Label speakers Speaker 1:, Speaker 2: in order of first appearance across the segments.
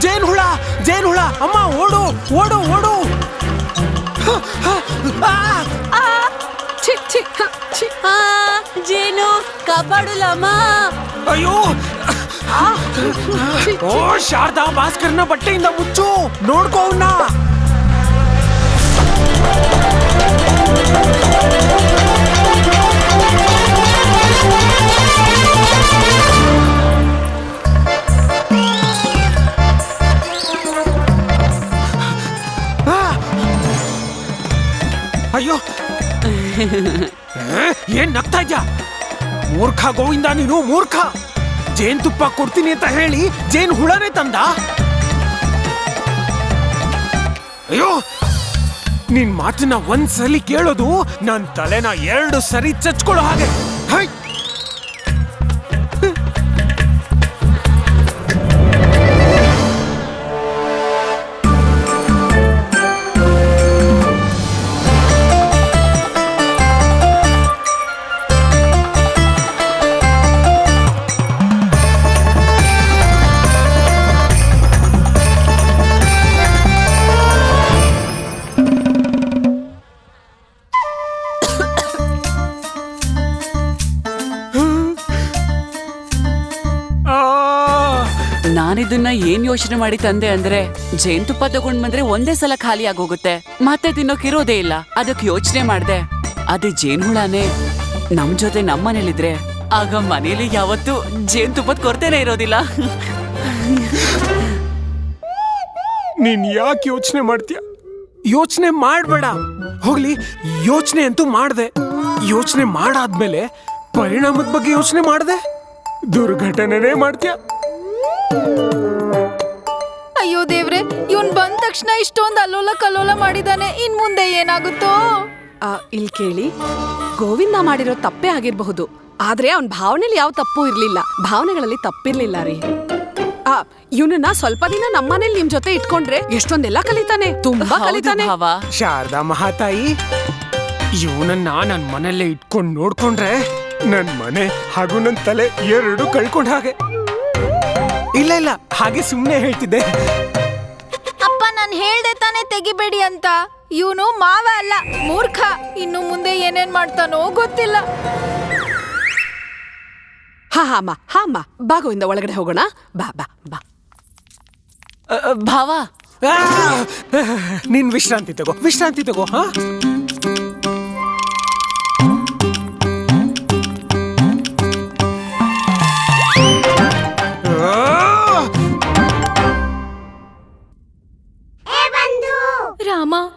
Speaker 1: ಜೇನ್ ಹುಳ ಜೇನ್ ಹುಳ ಅಮ್ಮ ಓಡು ಓಡು ಓಡು ಆ!
Speaker 2: ಆ, ಛಿ, ಛಿ, ಹ, ಛಿ.
Speaker 3: ಆ, ಜೇನು ಕಾಪಾಡುಲಮ್ಮ
Speaker 1: ಅಯ್ಯೋ ಓ ಶಾರದಾ ಭಾಸ್ಕರ್ನ ಬಟ್ಟೆಯಿಂದ ಮುಚ್ಚು ನೋಡ್ಕೋ ಅಯ್ಯೋ. ಏನ್ ನಗ್ತಾ ಇದ್ಯಾ? ಮೂರ್ಖ ಗೋವಿಂದ, ನೀನು ಮೂರ್ಖ. ಜೇನ್ ತುಪ್ಪ ಕೊಡ್ತೀನಿ ಅಂತ ಹೇಳಿ ಜೇನ್ ಹುಳನೇ ತಂದ? ಅಯ್ಯೋ. ನಿನ್ ಮಾತನ್ನ ಒಂದ್ಸಲಿ ಕೇಳೋದು ನನ್ ತಲೆನ ಎರಡು ಸರಿ ಚಚ್ಕೊಳ್ಳೋ ಹಾಗೆ. ಹೈ.
Speaker 3: ಯೋಚನೆ ಮಾಡಿ ತಂದೆ ಅಂದ್ರೆ ಜೇನ್ತುಪ್ಪ ತಗೊಂಡ್ ಬಂದ್ರೆ ಒಂದೇ ಸಲ ಖಾಲಿ ಆಗೋಗುತ್ತೆ. ಮತ್ತೆ ತಿನ್ನೋಕಿರೋದೇ ಇಲ್ಲ. ಅದಕ್ಕೆ ಯೋಚನೆ ಮಾಡ್ದೆ. ಅದೇ ಜೇನ್ಹುಳನೇ ನಮ್ ಜೊತೆ ನಮ್ಮನೇಲಿದ್ರೆ ಆಗ ಮನೇಲಿ ಯಾವತ್ತೂ ಜೇನ್ತುಪ್ಪದ ಕೊರತೆನೇ ಇರೋದಿಲ್ಲ.
Speaker 1: ನೀನ್ ಯಾಕೆ ಯೋಚನೆ ಮಾಡ್ತೀಯ? ಯೋಚನೆ ಮಾಡ್ಬೇಡ. ಹೋಗ್ಲಿ, ಯೋಚನೆ ಅಂತೂ ಮಾಡ್ದೆ. ಯೋಚನೆ ಮಾಡಾದ್ಮೇಲೆ ಪರಿಣಾಮದ ಬಗ್ಗೆ ಯೋಚನೆ ಮಾಡ್ದೆ. ದುರ್ಘಟನೆನೇ ಮಾಡ್ತೀಯ?
Speaker 2: ಅಯ್ಯೋ ದೇವ್ರೆ ಇವನ್ ಬಂದ ತಕ್ಷಣ ಇಷ್ಟೊಂದು ಅಲ್ಲೋಲ ಕಲ್ಲೋಲ ಮಾಡಿದಾನೆ ಇನ್ ಮುಂದೆ ಏನಾಗುತ್ತೋ?
Speaker 4: ಆ, ಇಲ್ ಕೇಳಿ ಗೋವಿಂದ ಮಾಡಿರೋ ತಪ್ಪೇ ಆಗಿರಬಹುದು ಆದ್ರೆ ಅವನ್ ಭಾವನೆಲಿ ಯಾವ ತಪ್ಪು ಇರ್ಲಿಲ್ಲ ಭಾವನೆಗಳಲ್ಲಿ ತಪ್ಪಿರ್ಲಿಲ್ಲ ರೀ. ಆ ಇವನನ್ನ ಸ್ವಲ್ಪ ದಿನ ನಮ್ಮನೇಲಿ ನಿಮ್ ಜೊತೆ ಇಟ್ಕೊಂಡ್ರೆ ಎಷ್ಟೊಂದೆಲ್ಲ ಕಲಿತಾನೆ ತುಂಬಾ ಕಲಿತಾನೆ.
Speaker 3: ಭಾವ.
Speaker 1: ಶಾರದಾ ಮಹಾತಾಯಿ ಇವನನ್ನ ನನ್ ಮನೆಯಲ್ಲೇ ಇಟ್ಕೊಂಡು ನೋಡ್ಕೊಂಡ್ರೆ ನನ್ ಮನೆ ಹಾಗೂ ನನ್ ತಲೆ ಎರಡು ಕಳ್ಕೊಂಡ ಹಾಗೆ. ಇಲ್ಲ ಇಲ್ಲ. ಹಾಗೆ ಸುಮ್ಮನೆ ಹೇಳ್ತಿದ್ದೆ.
Speaker 2: ಅಪ್ಪ ನಾನು ಹೇಳ್ದೆ ತಾನೇ ತೆಗಿಬೇಡಿ ಅಂತ. ಇವನು ಮಾವ ಅಲ್ಲ ಮೂರ್ಖ. ಇನ್ನು ಮುಂದೆ ಏನೇನ್ ಮಾಡ್ತಾನೋ ಗೊತ್ತಿಲ್ಲ.
Speaker 4: ಹಾ ಹಾ ಹಾಮ ಹಾ ಅಮ್ಮ. ಬಾ ಗೋವಿಂದ ಒಳಗಡೆ ಹೋಗೋಣ. ಬಾ ಬಾ ಬಾ.
Speaker 3: ಭಾವ.
Speaker 1: ಆ! ನೀನ್ ವಿಶ್ರಾಂತಿ ತಗೋ ವಿಶ್ರಾಂತಿ ತಗೋ ಹಾ?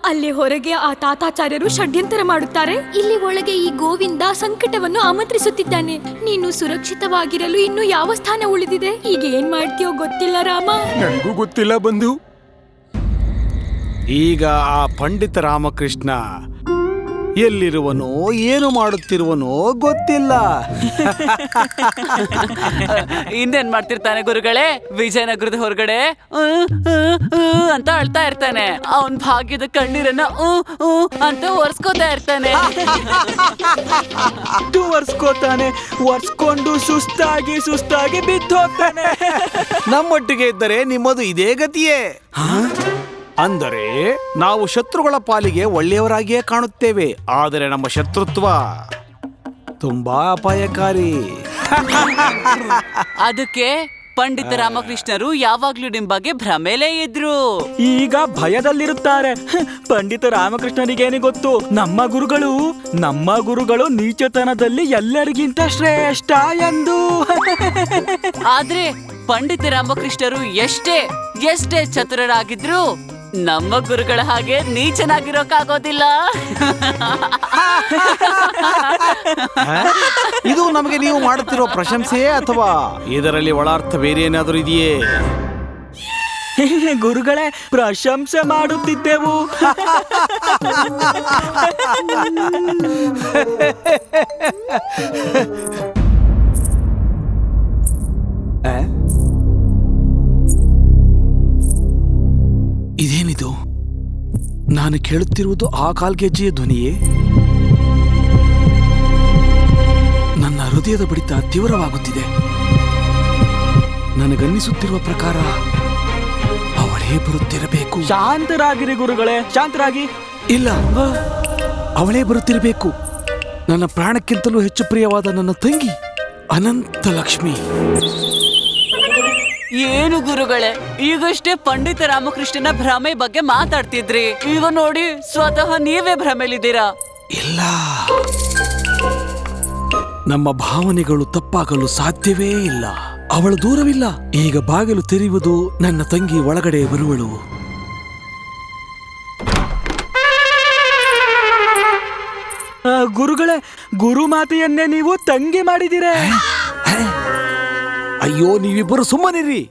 Speaker 5: ಅಲ್ಲಿ ಹೊರಗೆ ಆ ತಾತಾಚಾರ್ಯರು ಷಡ್ಯಂತರ ಮಾಡುತ್ತಾರೆ. ಇಲ್ಲಿ ಒಳಗೆ ಈ ಗೋವಿಂದ ಸಂಕಟವನ್ನು ಆಮಂತ್ರಿಸುತ್ತಿದ್ದಾನೆ. ನೀನು ಸುರಕ್ಷಿತವಾಗಿರಲು ಇನ್ನು ಯಾವ ಸ್ಥಾನ ಉಳಿದಿದೆ? ಈಗ ಏನ್ ಮಾಡ್ತೀಯೋ ಗೊತ್ತಿಲ್ಲ ರಾಮ.
Speaker 1: ನನಗೂ ಗೊತ್ತಿಲ್ಲ ಬಂಧು.
Speaker 6: ಈಗ ಆ ಪಂಡಿತ ರಾಮಕೃಷ್ಣ ಎಲ್ಲಿರುವನೋ ಏನು ಮಾಡುತ್ತಿರುವನೋ ಗೊತ್ತಿಲ್ಲ.
Speaker 3: ಇಂದೇನ್ ಮಾಡ್ತಿರ್ತಾನೆ ಗುರುಗಳೇ? ವಿಜಯನಗರದ ಹೊರಗಡೆ ಅಂತ ಅಳ್ತಾ ಇರ್ತಾನೆ. ಅವನ್ ಭಾಗ್ಯದ ಕಣ್ಣೀರನ್ನ ಅಂತ ಒರ್ಸ್ಕೋತಾ ಇರ್ತಾನೆ.
Speaker 7: ಒರ್ಸ್ಕೋತಾನೆ ಒರ್ಸ್ಕೊಂಡು ಸುಸ್ತಾಗಿ ಸುಸ್ತಾಗಿ ಬಿದ್ದು ಹೋಗ್ತಾನೆ
Speaker 6: ನಮ್ಮೊಟ್ಟಿಗೆ ಇದ್ದರೆ ನಿಮ್ಮದು ಇದೇ ಗತಿಯೇ. ಅಂದರೆ ನಾವು ಶತ್ರುಗಳ ಪಾಲಿಗೆ ಒಳ್ಳೆಯವರಾಗಿಯೇ ಕಾಣುತ್ತೇವೆ ಆದರೆ ನಮ್ಮ ಶತ್ರುತ್ವ ತುಂಬಾ ಅಪಾಯಕಾರಿ.
Speaker 3: ಅದಕ್ಕೆ ಪಂಡಿತ ರಾಮಕೃಷ್ಣರು ಯಾವಾಗ್ಲೂ ನಿಮ್ ಬಗ್ಗೆ ಭ್ರಮೆಲೇ ಇದ್ರು.
Speaker 7: ಈಗ ಭಯದಲ್ಲಿರುತ್ತಾರೆ. ಪಂಡಿತ ರಾಮಕೃಷ್ಣನಿಗೇನು ಗೊತ್ತು ನಮ್ಮ ಗುರುಗಳು ನಮ್ಮ ಗುರುಗಳು ನೀಚತನದಲ್ಲಿ ಎಲ್ಲರಿಗಿಂತ ಶ್ರೇಷ್ಠ ಎಂದು.
Speaker 3: ಆದ್ರೆ ಪಂಡಿತ ರಾಮಕೃಷ್ಣರು ಎಷ್ಟೇ ಎಷ್ಟೇ ಚತುರರಾಗಿದ್ರು ನಮ್ಮ ಗುರುಗಳ ಹಾಗೆ ನೀಚನಾಗಿರೋಕ್ಕಾಗೋದಿಲ್ಲ
Speaker 6: ಆಗೋದಿಲ್ಲ ಇದು ನಮಗೆ ನೀವು ಮಾಡುತ್ತಿರೋ ಪ್ರಶಂಸೆಯೇ ಅಥವಾ? ಇದರಲ್ಲಿ ಒಳಾರ್ಥ ಬೇರೆ ಏನಾದರೂ ಇದೆಯೇ?
Speaker 7: ಗುರುಗಳೇ ಪ್ರಶಂಸೆ ಮಾಡುತ್ತಿದ್ದೆವು?
Speaker 6: ಇದೇನಿದು ನಾನು ಕೇಳುತ್ತಿರುವುದು ಆ ಕಾಲ್ಗೆಜ್ಜೆಯ ಧ್ವನಿಯೇ? ನನ್ನ ಹೃದಯದ ಬಡಿತ ತೀವ್ರವಾಗುತ್ತಿದೆ. ನನಗನ್ನಿಸುತ್ತಿರುವ ಪ್ರಕಾರ ಅವಳೇ ಬರುತ್ತಿರಬೇಕು.
Speaker 7: ಶಾಂತರಾಗಿರಿ ಗುರುಗಳೇ ಶಾಂತರಾಗಿ.
Speaker 6: ಇಲ್ಲ ಅವಳೇ ಬರುತ್ತಿರಬೇಕು. ನನ್ನ ಪ್ರಾಣಕ್ಕಿಂತಲೂ ಹೆಚ್ಚು ಪ್ರಿಯವಾದ ನನ್ನ ತಂಗಿ ಅನಂತ ಲಕ್ಷ್ಮಿ.
Speaker 3: ಏನು ಗುರುಗಳೇ ಈಗಷ್ಟೇ ಪಂಡಿತ ರಾಮಕೃಷ್ಣನ ಭ್ರಮೆ ಬಗ್ಗೆ ಮಾತಾಡ್ತಿದ್ರಿ. ಈಗ ನೋಡಿ ಸ್ವತಃ ನೀವೇ ಭ್ರಮೆಲಿದ್ದೀರಾ
Speaker 6: ಇಲ್ಲ. ನಮ್ಮ ಭಾವನೆಗಳು ತಪ್ಪಾಗಲು ಸಾಧ್ಯವೇ ಇಲ್ಲ. ಅವಳು ದೂರವಿಲ್ಲ. ಈಗ ಬಾಗಿಲು ತೆರೆಯುವುದು ನನ್ನ ತಂಗಿ ಒಳಗಡೆ ಬರುವಳು.
Speaker 7: ಗುರುಗಳೇ ಗುರು ಮಾತೆಯನ್ನೇ ನೀವು ತಂಗಿ ಮಾಡಿದಿರೇ
Speaker 6: ಅಯ್ಯೋ, ನೀವಿಬ್ಬರು ಸುಮ್ಮನಿರಿ.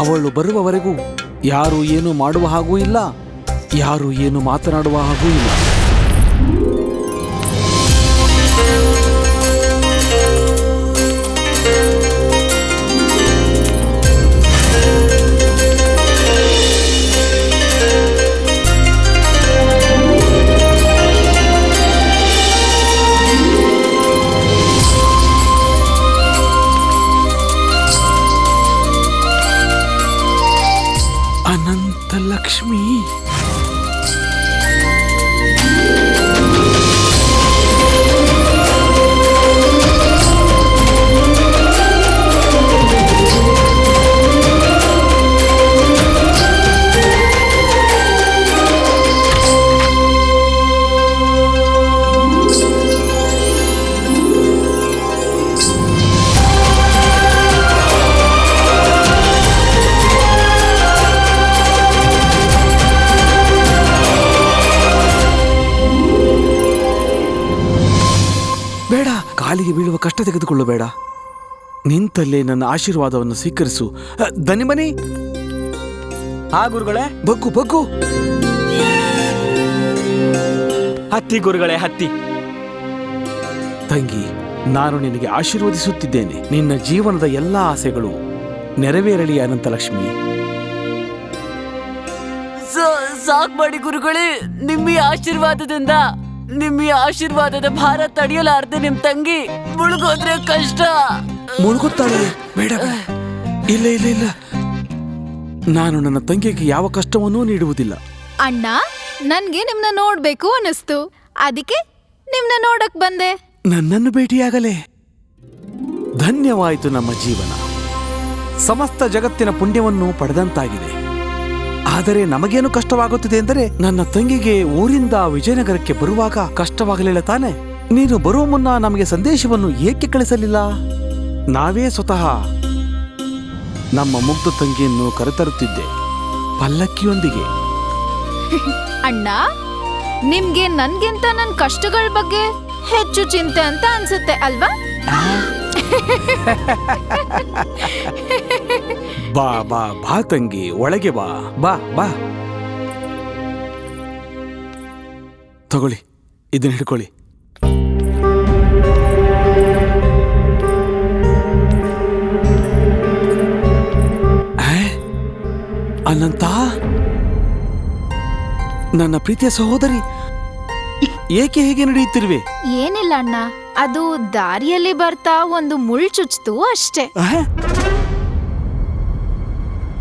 Speaker 6: ಅವಳು ಬರುವವರೆಗೂ ಯಾರು ಏನು ಮಾಡುವ ಹಾಗೂ ಇಲ್ಲ, ಯಾರು ಏನು ಮಾತನಾಡುವ ಹಾಗೂ ಇಲ್ಲ. ಕಾಲಿಗೆ ಬೀಳುವ ಕಷ್ಟ ತೆಗೆದುಕೊಳ್ಳಬೇಡ. ನಿಂತಲ್ಲೇ ನನ್ನ ಆಶೀರ್ವಾದವನ್ನು ಸ್ವೀಕರಿಸು. ಧನಿಮನಿ
Speaker 7: ಹಾ ಗುರುಗಳೇ.
Speaker 6: ಬಗ್ಗು ಬಗ್ಗು.
Speaker 7: ಹತ್ತಿ ಗುರುಗಳೇ ಹತ್ತಿ.
Speaker 6: ತಂಗಿ ನಾನು ನಿನಗೆ ಆಶೀರ್ವದಿಸುತ್ತಿದ್ದೇನೆ. ನಿನ್ನ ಜೀವನದ ಎಲ್ಲಾ ಆಸೆಗಳು ನೆರವೇರಲಿ ಅನಂತಲಕ್ಷ್ಮಿ.
Speaker 3: ಲಕ್ಷ್ಮಿ ಸಾಕ್ ಮಾಡಿ ಗುರುಗಳೇ ನಿಮ್ಮ ಆಶೀರ್ವಾದದಿಂದ. ನಿಮ್ಮ ಆಶೀರ್ವಾದದ ಭಾರ ತಡೆಯಲಾರ್ದೆ ನಿಮ್ ತಂಗಿ ಮುಳುಗೋದ್ರೆ ಕಷ್ಟ.
Speaker 6: ಮುಳುಗುತ್ತಾಳೆ? ಬೇಡ. ಇಲ್ಲ ಇಲ್ಲ ಇಲ್ಲ. ನಾನು ನನ್ನ ತಂಗಿಗೆ ಯಾವ ಕಷ್ಟವನ್ನೂ ನೀಡುವುದಿಲ್ಲ.
Speaker 2: ಅಣ್ಣ ನನ್ಗೆ ನಿಮ್ನ ನೋಡ್ಬೇಕು ಅನಿಸ್ತು ಅದಕ್ಕೆ ನಿಮ್ನ ನೋಡಕ್ ಬಂದೆ.
Speaker 6: ನನ್ನನ್ನು ಭೇಟಿಯಾಗಲೇ. ಧನ್ಯವಾಯಿತು ನಮ್ಮ ಜೀವನ. ಸಮಸ್ತ ಜಗತ್ತಿನ ಪುಣ್ಯವನ್ನು ಪಡೆದಂತಾಗಿದೆ. ಆದರೆ ನಮಗೇನು ಕಷ್ಟವಾಗುತ್ತಿದೆ ಎಂದರೆ ನನ್ನ ತಂಗಿಗೆ ಊರಿಂದ ವಿಜಯನಗರಕ್ಕೆ ಬರುವಾಗ ಕಷ್ಟವಾಗಲಿಲ್ಲ ತಾನೆ. ನೀನು ಬರುವ ಮುನ್ನ ನಮಗೆ ಸಂದೇಶವನ್ನು ಏಕೆ ಕಳಿಸಲಿಲ್ಲ? ನಾವೇ ಸ್ವತಃ ನಮ್ಮ ಮುಗ್ಧ ತಂಗಿಯನ್ನು ಕರೆತರುತ್ತಿದ್ದೆ ಪಲ್ಲಕ್ಕಿಯೊಂದಿಗೆ.
Speaker 2: ಅಣ್ಣ ನಿಮ್ಗೆ ನನ್ಗಿಂತ ನನ್ ಕಷ್ಟಗಳ ಬಗ್ಗೆ ಹೆಚ್ಚು ಚಿಂತೆ ಅಂತ ಅನ್ಸುತ್ತೆ ಅಲ್ವಾ?
Speaker 6: ಬಾ ಬಾ ಬಾ ತಂಗಿ, ಒಳಗೆ ಬಾ. ಬಾ ಬಾ. ತಗೊಳ್ಳಿ, ಇದನ್ನ ಹಿಡ್ಕೊಳ್ಳಿ? ಅನಂತ? ನನ್ನ ಪ್ರೀತಿಯ ಸಹೋದರಿ, ಏಕೆ ಹೇಗೆ ನಡೆಯುತ್ತಿರುವೆ?
Speaker 2: ಏನಿಲ್ಲ ಅಣ್ಣ. ಅದು ದಾರಿಯಲ್ಲಿ ಬರ್ತಾ ಒಂದು ಮುಳ್ಳು ಚುಚ್ತು ಅಷ್ಟೇ?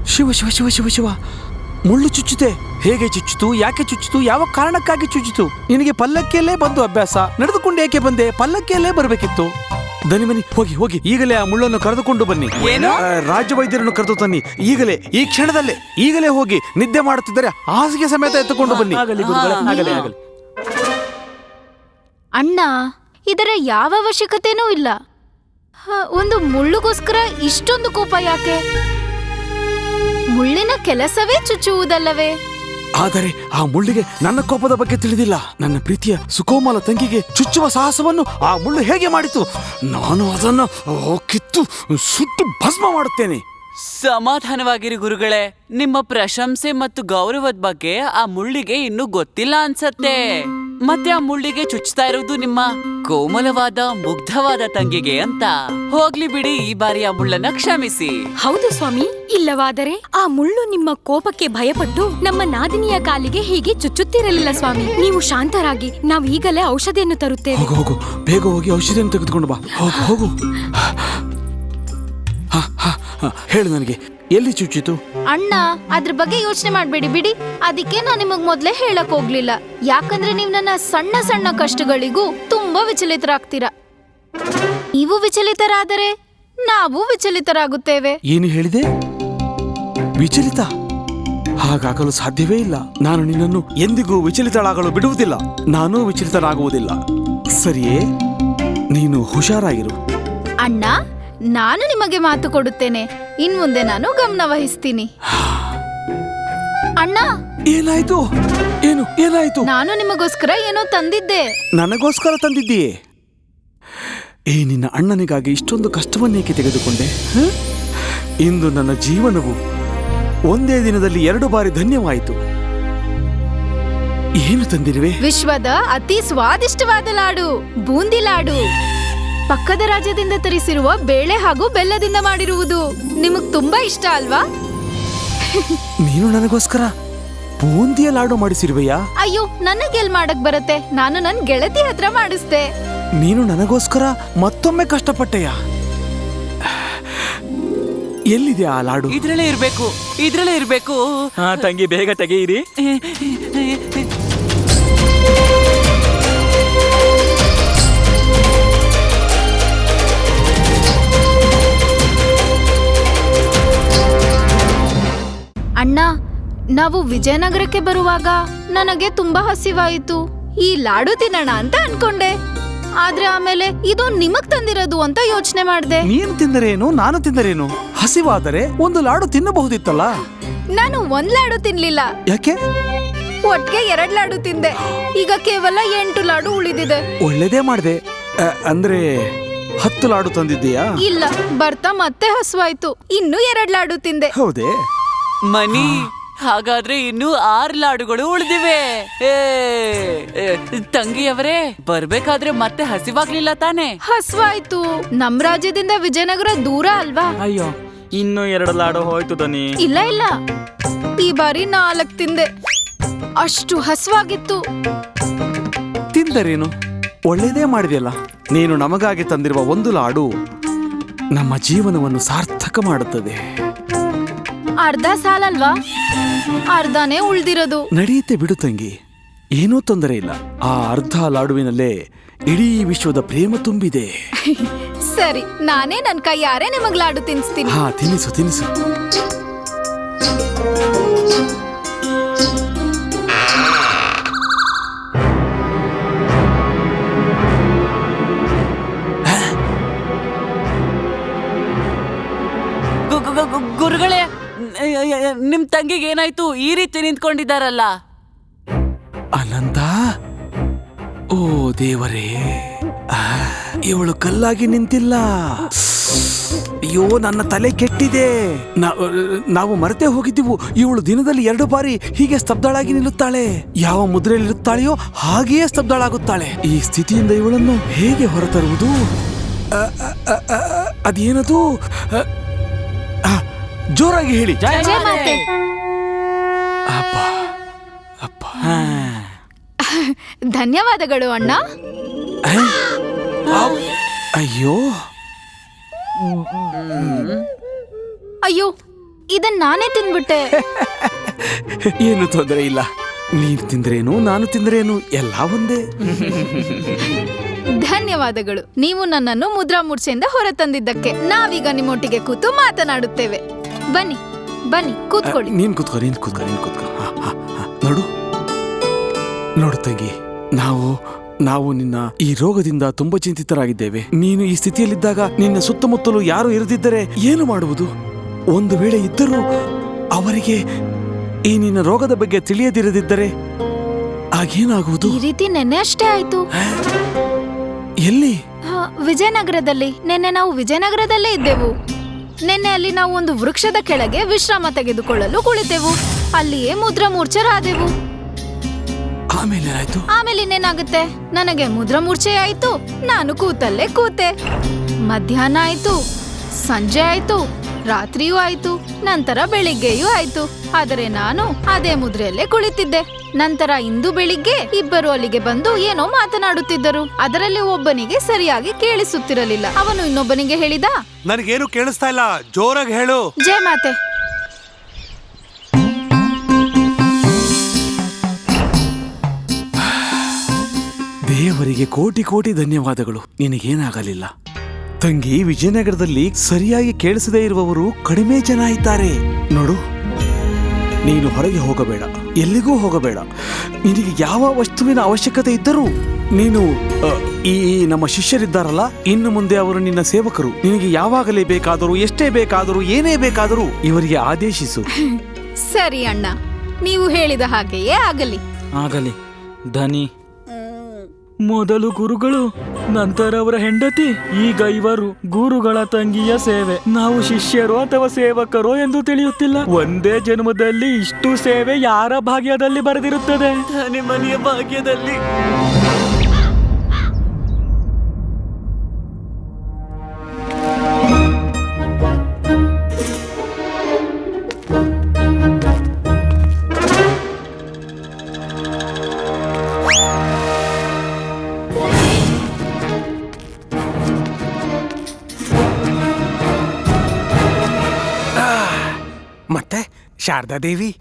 Speaker 6: ಶಿವ ಶಿವ ಶಿವ ಶಿವ ಶಿವ. ಮುಳ್ಳು ಚುಚ್ಚುತ್ತೆ ಹೇಗೆ ಚುಚ್ಚಿತು ಯಾಕೆ ಚುಚ್ಚಿತು ಯಾವ ಕಾರಣಕ್ಕಾಗಿ ಚುಚ್ಚಿತು? ನಿನಗೆ ಪಲ್ಲಕ್ಕಿಯಲ್ಲೇ ಬಂದು ಅಭ್ಯಾಸ. ನಡೆದುಕೊಂಡು ಏಕೆ ಬಂದೆ? ಪಲ್ಲಕ್ಕಿಯಲ್ಲೇ ಬರಬೇಕಿತ್ತು. ದನಿ ಬನ್ನಿ ಹೋಗಿ ಹೋಗಿ. ಈಗಲೇ ಆ ಮುಳ್ಳನ್ನು ಕರೆದುಕೊಂಡು ಬನ್ನಿ.
Speaker 3: ಏನು?
Speaker 6: ಆ, ರಾಜ್ಯ ವೈದ್ಯರನ್ನು ಕರೆದು ತನ್ನಿ. ಈಗಲೇ ಈ ಕ್ಷಣದಲ್ಲೇ ಈಗಲೇ ಹೋಗಿ ನಿದ್ದೆ ಮಾಡುತ್ತಿದ್ದರೆ ಹಾಸಿಗೆ ಸಮೇತ ಎತ್ತುಕೊಂಡು ಬನ್ನಿ.
Speaker 7: ಆಗಲಿ ಗುರುಗಳೇ ಆಗಲಿ ಆಗಲಿ.
Speaker 2: ಅಣ್ಣ ಇದರ ಯಾವ ಅವಶ್ಯಕತೆನೂ ಇಲ್ಲ. ಹ, ಒಂದು ಮುಳ್ಳುಗೋಸ್ಕರ ಇಷ್ಟೊಂದು ಕೋಪ ಯಾಕೆ? ಮುಳ್ಳಿನ ಕೆಲಸವೇ ಚುಚ್ಚುವುದಲ್ಲವೇ?
Speaker 6: ಆದರೆ ಆ ಮುಳ್ಳಿಗೆ ನನ್ನ ಕೋಪದ ಬಗ್ಗೆ ತಿಳಿದಿಲ್ಲ. ನನ್ನ ಪ್ರೀತಿಯ ಸುಕೋಮಲ ತಂಗಿಗೆ ಚುಚ್ಚುವ ಸಾಹಸವನ್ನು ಆ ಮುಳ್ಳು ಹೇಗೆ ಮಾಡಿತು? ನಾನು ಅದನ್ನು ಕಿತ್ತು ಸುಟ್ಟು ಭಸ್ಮ ಮಾಡುತ್ತೇನೆ.
Speaker 3: ಸಮಾಧಾನವಾಗಿರಿ ಗುರುಗಳೇ. ನಿಮ್ಮ ಪ್ರಶಂಸೆ ಮತ್ತು ಗೌರವದ ಬಗ್ಗೆ ಆ ಮುಳ್ಳಿಗೆ ಇನ್ನೂ ಗೊತ್ತಿಲ್ಲ ಅನ್ಸತ್ತೆ. ಮತ್ತೆ ಆ ಮುಳ್ಳಿಗೆ ಚುಚ್ತಾ ಇರೋದು ನಿಮ್ಮ ಕೋಮಲವಾದ ಮುಗ್ಧವಾದ ತಂಗಿಗೆ ಅಂತ. ಹೋಗ್ಲಿ ಬಿಡಿ ಈ ಬಾರಿ ಆ ಮುಳ್ಳನ್ನ ಕ್ಷಮಿಸಿ.
Speaker 5: ಹೌದು ಸ್ವಾಮಿ ಇಲ್ಲವಾದರೆ ಆ ಮುಳ್ಳು ನಿಮ್ಮ ಕೋಪಕ್ಕೆ ಭಯಪಟ್ಟು ನಮ್ಮ ನಾದಿನಿಯ ಕಾಲಿಗೆ ಹೀಗೆ ಚುಚ್ಚುತ್ತಿರಲಿಲ್ಲ ಸ್ವಾಮಿ. ನೀವು ಶಾಂತರಾಗಿ ನಾವು ಈಗಲೇ ಔಷಧಿಯನ್ನು ತರುತ್ತೇವೆ.
Speaker 6: ಹೋಗು ಹೋಗು. ಬೇಗ ಹೋಗಿ ಔಷಧಿಯನ್ನು ತೆಗೆದುಕೊಂಡು ಬಾ. ಹೋಗು ಹೋಗು. ಹಾ ಹಾ ಹ, ಹೇಳು ನನಗೆ ಎಲ್ಲಿ ಚುಚ್ಚಿತು?
Speaker 2: ಅಣ್ಣ ಅದ್ರ ಬಗ್ಗೆ ಯೋಚನೆ ಮಾಡ್ಬೇಡಿ ಬಿಡಿ. ಅದಕ್ಕೆ ನಾನು ನಿಮಗ್ ಮೊದ್ಲೇ ಹೇಳಕ್ ಹೋಗ್ಲಿಲ್ಲ. ಯಾಕಂದ್ರೆ ನೀವ್ ನನ್ನ ಸಣ್ಣ ಸಣ್ಣ ಕಷ್ಟಗಳಿಗೂ ತುಂಬಾ ವಿಚಲಿತರಾಗ್ತೀರಾ. ನೀವು ವಿಚಲಿತರಾದರೆ ನಾವು ವಿಚಲಿತರಾಗುತ್ತೇವೆ.
Speaker 6: ಏನು ಹೇಳಿದೆ? ವಿಚಲಿತ? ಹಾಗಾಗಲು ಸಾಧ್ಯವೇ ಇಲ್ಲ. ನಾನು ನಿನ್ನನ್ನು ಎಂದಿಗೂ ವಿಚಲಿತಳಾಗಲು ಬಿಡುವುದಿಲ್ಲ. ನಾನೂ ವಿಚಲಿತರಾಗುವುದಿಲ್ಲ ಸರಿಯೇ? ನೀನು ಹುಷಾರಾಗಿರು.
Speaker 2: ಅಣ್ಣ ನಾನು ನಿಮಗೆ ಮಾತು ಕೊಡುತ್ತೇನೆ. ಇನ್ ಮುಂದೆ ನಾನು ಗಮನ ವಹಿಸ್ತೀನಿ. ಅಣ್ಣ!
Speaker 6: ಏನಾಯ್ತು? ಏನು ಏನಾಯ್ತು?
Speaker 2: ನಾನು ನಿಮಗೋಸ್ಕರ ಏನೋ ತಂದಿದ್ದೆ.
Speaker 6: ನನಗೋಸ್ಕರ ತಂದಿದ್ದೀಯೇ? ಏ ನಿನ್ನ ಅಣ್ಣನಿಗಾಗಿ ಇಷ್ಟೊಂದು ಕಷ್ಟವನ್ನೇಕೆ ತೆಗೆದುಕೊಂಡೆ? ಹ? ಇಂದು ನನ್ನ ಜೀವನವು ಒಂದೇ ದಿನದಲ್ಲಿ ಎರಡು ಬಾರಿ ಧನ್ಯವಾಯಿತು. ಏನು ತಂದಿರುವೆ?
Speaker 2: ವಿಶ್ವದ ಅತಿ ಸ್ವಾದಿಷ್ಟವಾದ ಲಾಡು ಬೂಂದಿ ಲಾಡು. ಪಕ್ಕದ ರಾಜ್ಯದಿಂದ ತರಿಸಿರುವ ಬೇಳೆ ಹಾಗೂ ಬೆಲ್ಲದಿಂದ ಮಾಡಿರುವುದು ನಿಮಗ್ ತುಂಬಾ ಇಷ್ಟ ಅಲ್ವಾ?
Speaker 6: ನೀನು ನನಗೋಸ್ಕರ ಬೂಂದಿಯ ಲಾಡು ಮಾಡಿಸಿರುವೆಯಾ?
Speaker 2: ಅಯ್ಯೋ ನನಗೆಲ್ ಮಾಡಕ್ ಬರುತ್ತೆ. ನಾನು ನನ್ ಗೆಳತಿ ಹತ್ರ ಮಾಡಿಸ್ದೆ.
Speaker 6: ನೀನು ನನಗೋಸ್ಕರ ಮತ್ತೊಮ್ಮೆ ಕಷ್ಟಪಟ್ಟೆಯಾ? ಎಲ್ಲಿದೆ ಆ ಲಾಡು?
Speaker 3: ಇದ್ರಲ್ಲೇ ಇರ್ಬೇಕು ಇದ್ರಲ್ಲೇ ಇರ್ಬೇಕು.
Speaker 7: ಹಾ ತಂಗಿ ಬೇಗ ತೆಗೆಯಿರಿ.
Speaker 2: ಅಣ್ಣ ನಾವು ವಿಜಯನಗರಕ್ಕೆ ಬರುವಾಗ ನನಗೆ ತುಂಬಾ ಹಸಿವಾಯಿತು. ಈ ಲಾಡು ತಿನ್ನೋಣ ಅಂತ ಅನ್ಕೊಂಡೆ. ಆದ್ರೆ ಆಮೇಲೆ ಇದು ನಿಮಗ್ ತಂದಿರೋದು ಅಂತ ಯೋಚನೆ ಮಾಡಿದೆ.
Speaker 6: ನೀನು ತಿಂದರೇನು ನಾನು ತಿಂದರೇನು? ಹಸಿವಾದರೆ ಒಂದು ಲಾಡು ತಿನ್ನಬಹುದಿತ್ತಲ್ಲ?
Speaker 2: ನಾನು ಒಂದ್ ಲಾಡು ತಿನ್ಲಿಲ್ಲ.
Speaker 6: ಯಾಕೆ?
Speaker 2: ಒಟ್ಟಿಗೆ ಎರಡ್ ಲಾಡು ತಿಂದೆ. ಈಗ ಕೇವಲ ಎಂಟು ಲಾಡು ಉಳಿದಿದೆ.
Speaker 6: ಒಳ್ಳೇದೇ ಮಾಡಿದೆ. ಅಂದ್ರೆ ಹತ್ತು ಲಾಡು ತಂದಿದ್ದೀಯಾ?
Speaker 2: ಇಲ್ಲ ಬರ್ತಾ ಮತ್ತೆ ಹಸುವಾಯ್ತು. ಇನ್ನು ಎರಡ್ ಲಾಡು ತಿಂದೆ.
Speaker 6: ಹೌದೇ?
Speaker 3: ಮನಿ. ಹಾಗಾದ್ರೆ ಇನ್ನು ಆರ್ ಲಾಡುಗಳು ಉಳಿದಿವೆ. ಏ, ಏ, ತಂಗಿಯವರೇ ಬರ್ಬೇಕಾದ್ರೆ ಮತ್ತೆ ಹಸಿವಾಗ್ಲಿಲ್ಲ ತಾನೆ?
Speaker 2: ಹಸುವಾಯ್ತು. ನಮ್ ರಾಜ್ಯದಿಂದ ವಿಜಯನಗರ ದೂರ ಅಲ್ವಾ?
Speaker 7: ಅಯ್ಯೋ ಇನ್ನು ಎರಡು ಲಾಡು ಹೋಯ್ತು ದನಿ.
Speaker 2: ಇಲ್ಲ ಇಲ್ಲ. ಈ ಬಾರಿ ನಾಲ್ಕ್ ತಿಂದೆ. ಅಷ್ಟು ಹಸುವಾಗಿತ್ತು.
Speaker 6: ತಿಂದರೇನು? ಒಳ್ಳೇದೇ ಮಾಡಿದೆಯಲ್ಲ? ನೀನು ನಮಗಾಗಿ ತಂದಿರುವ ಒಂದು ಲಾಡು ನಮ್ಮ ಜೀವನವನ್ನು ಸಾರ್ಥಕ ಮಾಡುತ್ತದೆ.
Speaker 2: ಅರ್ಧ ಸಾಲಲ್ವಾ? ಅರ್ಧನೇ ಉಳ್ದಿರೋದು.
Speaker 6: ನಡೆಯುತ್ತೆ ಬಿಡು ತಂಗಿ. ಏನೂ ತೊಂದರೆ ಇಲ್ಲ. ಆ ಅರ್ಧ ಲಾಡುವಿನಲ್ಲೇ ಇಡೀ ವಿಶ್ವದ ಪ್ರೇಮ ತುಂಬಿದೆ.
Speaker 2: ಸರಿ ನಾನೇ ನನ್ ಕೈಯಾರೆ ನಿಮಗ್ ಲಾಡು ತಿನ್ಸ್ತೀನಿ.
Speaker 6: ಹಾ ತಿನಿಸು ತಿನಿಸು
Speaker 3: ಗು- ಗು- ಗು- ಗು- ಗುರುಗಳೇ ನಿಮ್ ತಂಗಿಗೆ ಏನಾಯ್ತು? ಈ ರೀತಿ ನಿಂತ್ಕೊಂಡಿದ್ದಾರಲ್ಲ.
Speaker 6: ಅನಂತ? ಓ ದೇವರೇ. ಇವಳು ಕಲ್ಲಾಗಿ ನಿಂತಿಲ್ಲ. ಅಯ್ಯೋ, ನನ್ನ ತಲೆ ಕೆಟ್ಟಿದೆ. ನಾವು ಮರೆತೇ ಹೋಗಿದ್ದೆವು. ಇವಳು ದಿನದಲ್ಲಿ ಎರಡು ಬಾರಿ ಹೀಗೆ ಸ್ತಬ್ಧಳಾಗಿ ನಿಲ್ಲುತ್ತಾಳೆ. ಯಾವ ಮುದ್ರೆಯಲ್ಲಿರುತ್ತಾಳೆಯೋ ಹಾಗೆಯೇ ಸ್ತಬ್ಧಳಾಗುತ್ತಾಳೆ. ಈ ಸ್ಥಿತಿಯಿಂದ ಇವಳನ್ನು ಹೇಗೆ ಹೊರತರುವುದು? ಅದೇನದು? ಜೋರಾಗಿ ಹೇಳಿ.
Speaker 2: ಜಯ ಮಾತೆ.
Speaker 6: ಅಪ್ಪ ಅಪ್ಪ.
Speaker 2: ಧನ್ಯವಾದಗಳು ಅಣ್ಣ?
Speaker 6: ಅವ್- ಅಯ್ಯೋ.
Speaker 2: ಅಯ್ಯೋ ಇದನ್ ನಾನೇ ತಿನ್ಬಿಟ್ಟೆ.
Speaker 6: ಏನು ತೊಂದರೆ ಇಲ್ಲ. ನೀನ್ ತಿಂದ್ರೇನು ನಾನು ತಿಂದ್ರೇನು ಎಲ್ಲ ಒಂದೇ.
Speaker 2: ಧನ್ಯವಾದಗಳು. ನೀವು ನನ್ನನ್ನು ಮುದ್ರಾ ಮೂರ್ಛೆಯಿಂದ ಹೊರತಂದಿದ್ದಕ್ಕೆ. ನಾವೀಗ ನಿಮ್ಮೊಟ್ಟಿಗೆ ಕೂತು ಮಾತನಾಡುತ್ತೇವೆ. ಬನ್ನಿ ಬನ್ನಿ ಕೂತ್ಕೊಳ್ಳಿ.
Speaker 6: ನೀನ್ ಕೂತ್ಕೋ ನೀನ್ ಕೂತ್ಕೋ ನೀನ್ ಕೂತ್ಕೋ. ನೋಡು. ನೋಡು ತಂಗಿ ನಾವು ನಾವು ನಿನ್ನ ಈ ರೋಗದಿಂದ ತುಂಬಾ ಚಿಂತಿತರಾಗಿದ್ದೇವೆ. ನೀನು ಈ ಸ್ಥಿತಿಯಲ್ಲಿದ್ದಾಗ ನಿನ್ನ ಸುತ್ತಮುತ್ತಲು ಯಾರು ಇರದಿದ್ದರೆ ಏನು ಮಾಡುವುದು? ಒಂದು ವೇಳೆ ಇದ್ದರೂ ಅವರಿಗೆ ಈ ನಿನ್ನ ರೋಗದ ಬಗ್ಗೆ ತಿಳಿಯದಿರದಿದ್ದರೆ ಆಗೇನಾಗುವುದು?
Speaker 2: ಈ ರೀತಿ ನೆನ್ನೆ ಅಷ್ಟೇ ಆಯ್ತು.
Speaker 6: ಎಲ್ಲಿ?
Speaker 2: ಹಾ, ವಿಜಯನಗರದಲ್ಲಿ. ನಿನ್ನೆ ನಾವು ವಿಜಯನಗರದಲ್ಲೇ ಇದ್ದೆವು. ನಿನ್ನೆ ಅಲ್ಲಿ ನಾವು ಒಂದು ವೃಕ್ಷದ ಕೆಳಗೆ ವಿಶ್ರಾಮ ತೆಗೆದುಕೊಳ್ಳಲು ಕುಳಿತೆವು. ಅಲ್ಲಿಯೇ ಮುದ್ರಾ ಮೂರ್ಛರಾದೆವು
Speaker 6: ಆಮೇಲೆ ಏನಾಯ್ತು?
Speaker 2: ಆಮೇಲೆ ಇನ್ನೇನಾಗುತ್ತೆ? ನನಗೆ ಮುದ್ರಾ ಮೂರ್ಛೆ ಆಯ್ತು. ನಾನು ಕೂತಲ್ಲೇ ಕೂತೆ. ಮಧ್ಯಾಹ್ನ ಆಯ್ತು. ಸಂಜೆ ಆಯ್ತು. ರಾತ್ರಿಯೂ ಆಯ್ತು ನಂತರ ಬೆಳಿಗ್ಗೆಯೂ ಆಯ್ತು. ಆದರೆ ನಾನು ಅದೇ ಮುದ್ರೆಯಲ್ಲೇ ಕುಳಿತಿದ್ದೆ. ನಂತರ ಇಂದು ಬೆಳಿಗ್ಗೆ ಇಬ್ಬರು ಅಲ್ಲಿಗೆ ಬಂದು ಏನೋ ಮಾತನಾಡುತ್ತಿದ್ದರು. ಅದರಲ್ಲಿ ಒಬ್ಬನಿಗೆ ಸರಿಯಾಗಿ ಕೇಳಿಸುತ್ತಿರಲಿಲ್ಲ. ಅವನು ಇನ್ನೊಬ್ಬನಿಗೆ ಹೇಳಿದ
Speaker 6: ನನಗೇನು ಕೇಳಿಸ್ತಾ ಇಲ್ಲ ಜೋರಾಗಿ ಹೇಳು.
Speaker 2: ಜಯ ಮಾತೆ.
Speaker 6: ದೇವರಿಗೆ ಕೋಟಿ ಕೋಟಿ ಧನ್ಯವಾದಗಳು. ನಿನಗೇನಾಗಲಿಲ್ಲ. ತಂಗಿ ವಿಜಯನಗರದಲ್ಲಿ ಸರಿಯಾಗಿ ಕೇಳಿಸದೇ ಇರುವವರು ಕಡಿಮೆ ಜನ ಇದ್ದಾರೆ. ನೋಡು ನೀನು ಹೊರಗೆ ಹೋಗಬೇಡ ಎಲ್ಲಿಗೂ ಹೋಗಬೇಡ. ನಿನಗೆ ಯಾವ ವಸ್ತುವಿನ ಅವಶ್ಯಕತೆ ಇದ್ದರೂ ನೀನು ಈ ನಮ್ಮ ಶಿಷ್ಯರಿದ್ದಾರಲ್ಲ ಇನ್ನು ಮುಂದೆ ಅವರು ನಿನ್ನ ಸೇವಕರು. ನಿನಗೆ ಯಾವಾಗಲೇ ಬೇಕಾದರೂ ಎಷ್ಟೇ ಬೇಕಾದರೂ ಏನೇ ಬೇಕಾದರೂ ಇವರಿಗೆ ಆದೇಶಿಸು.
Speaker 2: ಸರಿ ಅಣ್ಣ ನೀವು ಹೇಳಿದ ಹಾಗೆಯೇ ಆಗಲಿ.
Speaker 7: ಆಗಲಿ ಧನಿ. ಮೊದಲು ಗುರುಗಳು, ನಂತರ ಅವರ ಹೆಂಡತಿ, ಈಗ ಇವರು ಗುರುಗಳ ತಂಗಿಯ ಸೇವೆ. ನಾವು ಶಿಷ್ಯರು ಅಥವಾ ಸೇವಕರು ಎಂದು ತಿಳಿಯುತ್ತಿಲ್ಲ. ಒಂದೇ ಜನ್ಮದಲ್ಲಿ ಇಷ್ಟು ಸೇವೆ ಯಾರ ಭಾಗ್ಯದಲ್ಲಿ ಬರೆದಿರುತ್ತದೆ? ಮನೆಯ ಭಾಗ್ಯದಲ್ಲಿ.
Speaker 1: ಶಾರದಾದೇವಿ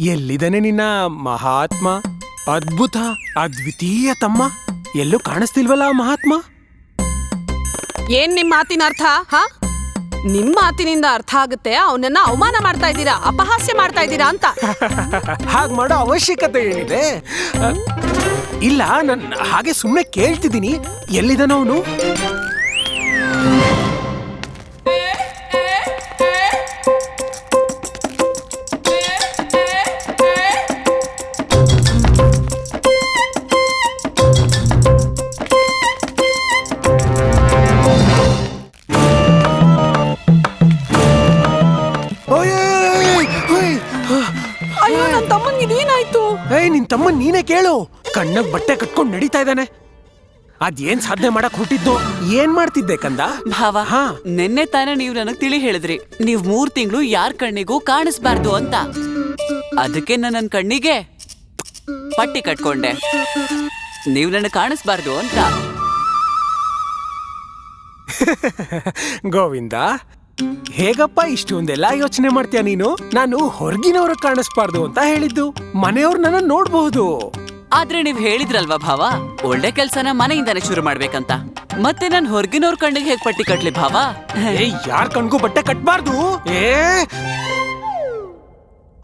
Speaker 1: ಎಲ್ಲಿದ್ದಾನೆ ನಿನ್ನ ಮಹಾತ್ಮ? ಅದ್ಭುತ ಅದ್ವಿತೀಯ ತಮ್ಮ? ಎಲ್ಲೂ ಕಾಣಿಸ್ತಿಲ್ವಲ್ಲ ಆ ಮಹಾತ್ಮ?
Speaker 4: ಏನ್ ನಿಮ್ ಮಾತಿನ ಅರ್ಥ ಹಾ? ನಿಮ್ ಮಾತಿನಿಂದ ಅರ್ಥ ಆಗುತ್ತೆ ಅವನನ್ನ ಅವಮಾನ ಮಾಡ್ತಾ ಇದ್ದೀರಾ ಅಪಹಾಸ್ಯ ಮಾಡ್ತಾ ಇದ್ದೀರಾ ಅಂತ.
Speaker 1: ಹಾಗೆ ಮಾಡೋ ಅವಶ್ಯಕತೆ ಏನಿದೆ? ಇಲ್ಲ ನನ್ ಹಾಗೆ ಸುಮ್ಮನೆ ಕೇಳ್ತಿದ್ದೀನಿ. ಎಲ್ಲಿದ್ದಾನ ಅದೇನ್ ಸಾಧನೆ ಮಾಡಕ್ ಹುಟ್ಟಿದ್ದು? ಏನ್ ಮಾಡ್ತಿದ್ದೆ ಕಂದ?
Speaker 3: ಭಾವ
Speaker 1: ಹಾ.
Speaker 3: ನಿನ್ನೆ ತಾನೇ ನೀವು ನನಗ್ ತಿಳಿ ಹೇಳಿದ್ರಿ. ನೀವ್ ಮೂರ್ ತಿಂಗಳು ಯಾರ್ ಕಣ್ಣಿಗೂ ಕಾಣಿಸ್ಬಾರ್ದು ಅಂತ. ಅದಕ್ಕೆ ನಾನು ನನ್ನ ಕಣ್ಣಿಗೆ ಪಟ್ಟಿ ಕಟ್ಕೊಂಡೆ. ನೀವ್ ನನಗೆ ಕಾಣಿಸ್ಬಾರ್ದು ಅಂತ.
Speaker 1: ಗೋವಿಂದ ಹೇಗಪ್ಪ ಇಷ್ಟೊಂದೆಲ್ಲ ಯೋಚನೆ ಮಾಡ್ತೀಯ ನೀನು? ನಾನು ಹೊರಗಿನವ್ರ ಕಾಣಿಸ್ಬಾರ್ದು ಅಂತ ಹೇಳಿದ್ದು. ಮನೆಯವ್ರು ನನ್ನ ನೋಡ್ಬಹುದು.
Speaker 3: ಆದ್ರೆ ನೀವ್ ಹೇಳಿದ್ರಲ್ವಾ ಭಾವ? ಒಳ್ಳೆ ಕೆಲ್ಸನ ಮನೆಯಿಂದಾನೆ ಶುರು ಮಾಡ್ಬೇಕಂತ. ಮತ್ತೆ ನಾನ್ ಹೊರ್ಗಿನವ್ರ ಕಣ್ಣಿಗೆ ಹೇಗ್ ಪಟ್ಟಿ ಕಟ್ಲಿ ಭಾವ?
Speaker 1: ಏ ಯಾರ್ ಕಣ್ಗೂ ಬಟ್ಟೆ ಕಟ್ಬಾರ್ದು? ಏ!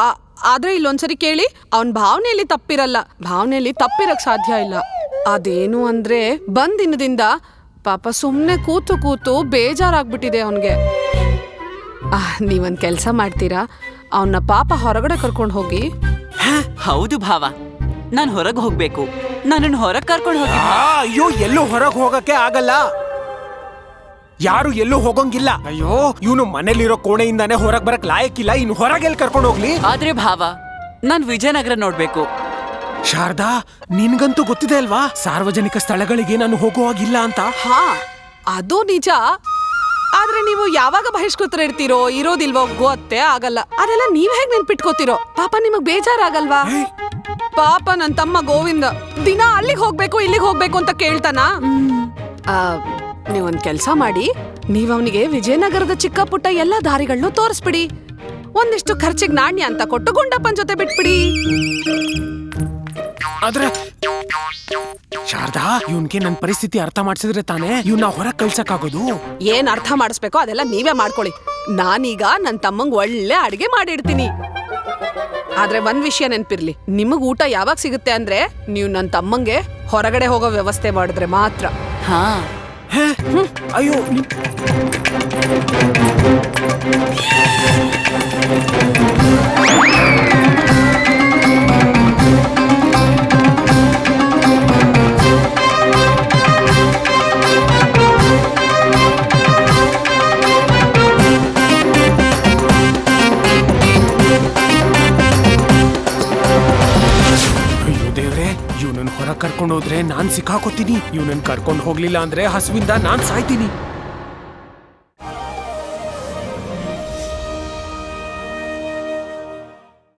Speaker 4: ಆ- ಆದ್ರೆ ಇಲ್ಲೊಂದ್ಸರಿ ಕೇಳಿ ಅವನ್ ಭಾವನೆಯಲ್ಲಿ ತಪ್ಪಿರಲ್ಲ. ಭಾವನೆಯಲ್ಲಿ ತಪ್ಪಿರಕ್ ಸಾಧ್ಯ ಇಲ್ಲ. ಅದೇನು ಅಂದ್ರೆ ಬಂದಿನದಿಂದ ದಿನದಿಂದ ಪಾಪ ಸುಮ್ನೆ ಕೂತು ಕೂತು ಬೇಜಾರಾಗ್ಬಿಟ್ಟಿದೆ ಅವನ್ಗೆ. ನೀವೊಂದ್ ಕೆಲ್ಸ ಮಾಡ್ತೀರಾ? ಅವನ್ನ ಪಾಪ ಹೊರಗಡೆ ಕರ್ಕೊಂಡು ಹೋಗಿ.
Speaker 3: ಹೌದು ಭಾವ. ನಾನ್ ಹೊರಗೆ ಹೋಗ್ಬೇಕು. ನನ್ನನ್ನು ಹೊರಗೆ ಕರ್ಕೊಂಡು ಹೋಗಿ
Speaker 1: ಆ, ಅಯ್ಯೋ ಎಲ್ಲೂ ಹೊರಗೆ ಹೋಗಕ್ಕೆ ಆಗಲ್ಲ. ಯಾರು ಎಲ್ಲೂ ಹೋಗಂಗಿಲ್ಲ. ಅಯ್ಯೋ ಇವನು ಮನೇಲಿರೋ ಕೋಣೆಯಿಂದಾನೆ ಹೊರಗೆ ಬರಕ್ ಲಾಯಕ್ಕಿಲ್ಲ. ಇನ್ನು ಹೊರಗೆಲ್ಲಿ ಕರ್ಕೊಂಡು ಹೋಗ್ಲಿ?
Speaker 3: ಆದ್ರೆ ಭಾವ ನಾನು ವಿಜಯನಗರ ನೋಡ್ಬೇಕು.
Speaker 1: ಶಾರದಾ ನಿನ್ಗಂತೂ ಗೊತ್ತಿದೆ ಅಲ್ವಾ? ಸಾರ್ವಜನಿಕ ಸ್ಥಳಗಳಿಗೆ ನಾನು ಹೋಗುವಾಗಿಲ್ಲ ಅಂತ.
Speaker 4: ಹಾ ಅದು ನಿಜ. ಆದ್ರೆ ನೀವು ಯಾವಾಗ ಬಹಿಷ್ಕೃತರ ಇರ್ತೀರೋ ಇರೋದಿಲ್ವೋ ಗೊತ್ತೇ ಆಗಲ್ಲ. ಅದೆಲ್ಲ ನೀವ್ ಹೇಗ್ ನೆನ್ಪಿಟ್ಕೋತಿರೋ? ಪಾಪ ನಿಮಗ್ ಬೇಜಾರಾಗಲ್ವಾ? ಪಾಪ ನನ್ ತಮ್ಮ ಗೋವಿಂದ. ದಿನ ಅಲ್ಲಿಗೆ ಹೋಗ್ಬೇಕು ಇಲ್ಲಿಗೆ ಹೋಗ್ಬೇಕು ಅಂತ ಕೇಳ್ತಾನ? ನೀವೊಂದ್ ಕೆಲ್ಸ ಮಾಡಿ ನೀವ್ ಅವನಿಗೆ ವಿಜಯನಗರದ ಚಿಕ್ಕ ಪುಟ್ಟ ಎಲ್ಲಾ ದಾರಿಗಳನ್ನು ತೋರಿಸ್ಬಿಡಿ. ಒಂದಿಷ್ಟು ಖರ್ಚಿಗೆ ನಾಣ್ಯ ಅಂತ ಕೊಟ್ಟು ಗುಂಡಪ್ಪನ್ ಜೊತೆ ಬಿಟ್ಬಿಡಿ.
Speaker 1: ಆದ್ರೆ ಶಾರದಾ ಇವನ್ಗೆ ನನ್ ಪರಿಸ್ಥಿತಿ ಅರ್ಥ ಮಾಡ್ಸಿದ್ರೆ ತಾನೇ ಇವ್ನ ಹೊರಗ್ ಕಳ್ಸಕ್ಕಾಗೋದು?
Speaker 4: ಏನ್ ಅರ್ಥ ಮಾಡಿಸ್ಬೇಕೋ ಅದೆಲ್ಲ ನೀವೇ ಮಾಡ್ಕೊಳ್ಳಿ. ನಾನೀಗ ನನ್ ತಮ್ಮಂಗ್ ಒಳ್ಳೆ ಅಡಿಗೆ ಮಾಡಿಡ್ತೀನಿ. ಆದ್ರೆ ಒಂದ್ ವಿಷಯ ನೆನ್ಪಿರ್ಲಿ. ನಿಮಗ್ ಊಟ ಯಾವಾಗ ಸಿಗುತ್ತೆ ಅಂದ್ರೆ ನೀವು ನನ್ ತಮ್ಮಂಗೆ ಹೊರಗಡೆ ಹೋಗೋ ವ್ಯವಸ್ಥೆ ಮಾಡಿದ್ರೆ ಮಾತ್ರ.
Speaker 3: ಹಾ.
Speaker 1: ಹೇ? ಅಯ್ಯೋ ಕರ್ಕೊಂಡು ಹೋದ್ರೆ ನಾನ್ ಸಿಕ್ಕಾಕೋತೀನಿ ಇವ್ನನ್ ಕರ್ಕೊಂಡು ಹೋಗ್ಲಿಲ್ಲ ಅಂದ್ರೆ ಹಸುವಿಂದ ನಾನ್ ಸಾಯ್ತೀನಿ.